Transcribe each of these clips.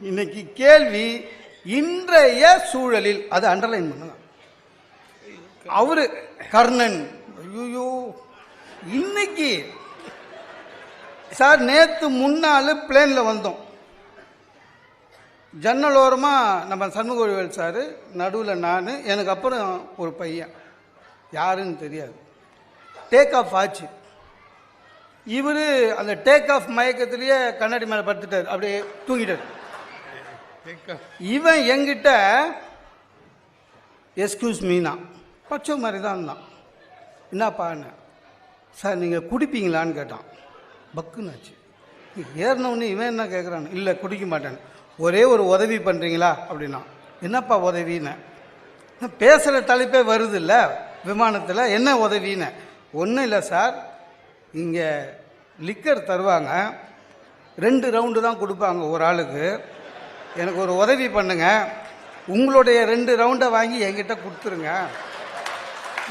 இன்னைக்கு கேள்வி இன்றைய சூழலில் அது அண்டர்லைன் பண்ணலாம். அவரு கர்ணன். ஐயோ இன்னைக்கு சார் நேத்து முன்னாள் பிளேன்ல வந்தோம். ஜன்னல் ஓரமாக நம்ம சண்முகவேல் சார் நடுவில் நான் எனக்கு அப்புறம் ஒரு பையன். யாருன்னு தெரியாது. டேக் ஆஃப் ஆச்சு. இவர் அந்த டேக் ஆஃப் மயக்கத்திலேயே கண்ணாடி மேலே படுத்துட்டார். அப்படியே தூங்கிட்டார். இவன் என்கிட்ட எஸ்கியூஸ் மீனா பச்சை மாதிரி தான் இருந்தான் என்னப்பான்னு சார் நீங்கள் குடிப்பீங்களான்னு கேட்டான். பக்குன்னாச்சு. ஏறினவுடனே இவன் என்ன கேட்குறான் இல்லை குடிக்க மாட்டேன். ஒரே ஒரு உதவி பண்ணுறீங்களா அப்படின்னா என்னப்பா உதவின்னு? பேசுகிற தலைப்பே வருது இல்லை விமானத்தில் என்ன உதவின்னு? ஒன்றும் இல்லை சார். இங்கே லிக்கர் தருவாங்க. ரெண்டு ரவுண்டு தான் கொடுப்பாங்க ஒரு ஆளுக்கு. எனக்கு ஒரு உதவி பண்ணுங்க. உங்களுடைய ரெண்டு ரவுண்டை வாங்கி என்கிட்ட கொடுத்துருங்க.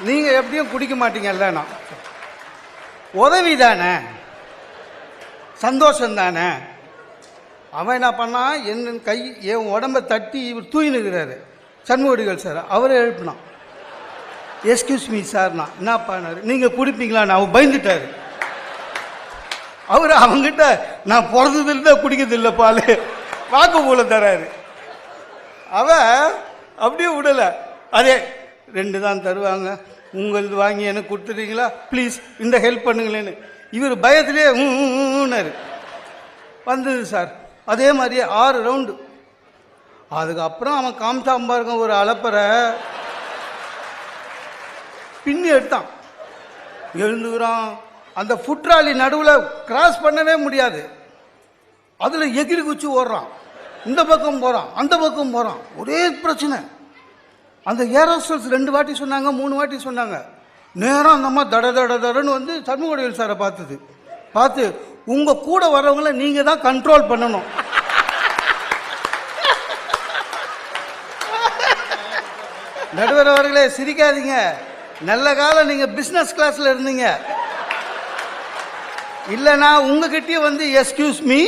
நீங்கள் எப்படியும் குடிக்க மாட்டீங்கல்ல நான் உதவி தானே. சந்தோஷம் தானே. அவன் என்ன பண்ணான் என் கை என் உடம்ப தட்டி இவர் தூயினுக்கிறாரு சண்முகடிகள் சார் அவரை எழுப்பினான். எஸ்கியூஸ் மீ சார்னா என்னப்பானாரு நீங்கள் குடிப்பீங்களான்னு அவன் பயந்துட்டாரு. அவர் அவங்ககிட்ட நான் பிறந்ததில்லை குடிக்கிறதில்ல பால் வாக்கு தராரு. அவ அப்படியே விடல. அதே ரெண்டு தான் தருவாங்க. உங்களது வாங்கி எனக்கு கொடுத்துட்டீங்களா ப்ளீஸ் இந்த ஹெல்ப் பண்ணுங்களேன்னு. இவர் பயத்திலே ஊன்னாரு வந்தது சார். அதே மாதிரியே ஆறு ரவுண்டு அதுக்கப்புறம் அவன் காமிச்சான் பாருங்க ஒரு அலப்பறை பின்னி எடுத்தான். எழுந்துக்கிறான். அந்த ஃபுட்ராலி நடுவில் கிராஸ் பண்ணவே முடியாது. அதில் எகிரி குச்சி ஓடுறான். இந்த பக்கம் போகிறான் அந்த பக்கம் போகிறான் ஒரே பிரச்சனை. அந்த ஏரோஸ்டல்ஸ் ரெண்டு வாட்டி சொன்னாங்க மூணு வாட்டி சொன்னாங்க. நேரம் அந்த அம்மா தட தட தடன்னு வந்து சண்முகடிகள் சாரை பார்த்தது. பார்த்து உங்கள் கூட வரவங்கள நீங்கள் தான் கண்ட்ரோல் பண்ணணும். நடுவர் அவர்களே சிரிக்காதீங்க. நல்ல காலம் நீங்கள் பிஸ்னஸ் கிளாஸில் இருந்தீங்க. இல்லைனா உங்ககிட்டயே வந்து எஸ்கியூஸ் மீ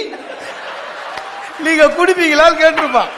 நீங்கள் குடிப்பீங்களான்னு கேட்டிருப்பான்.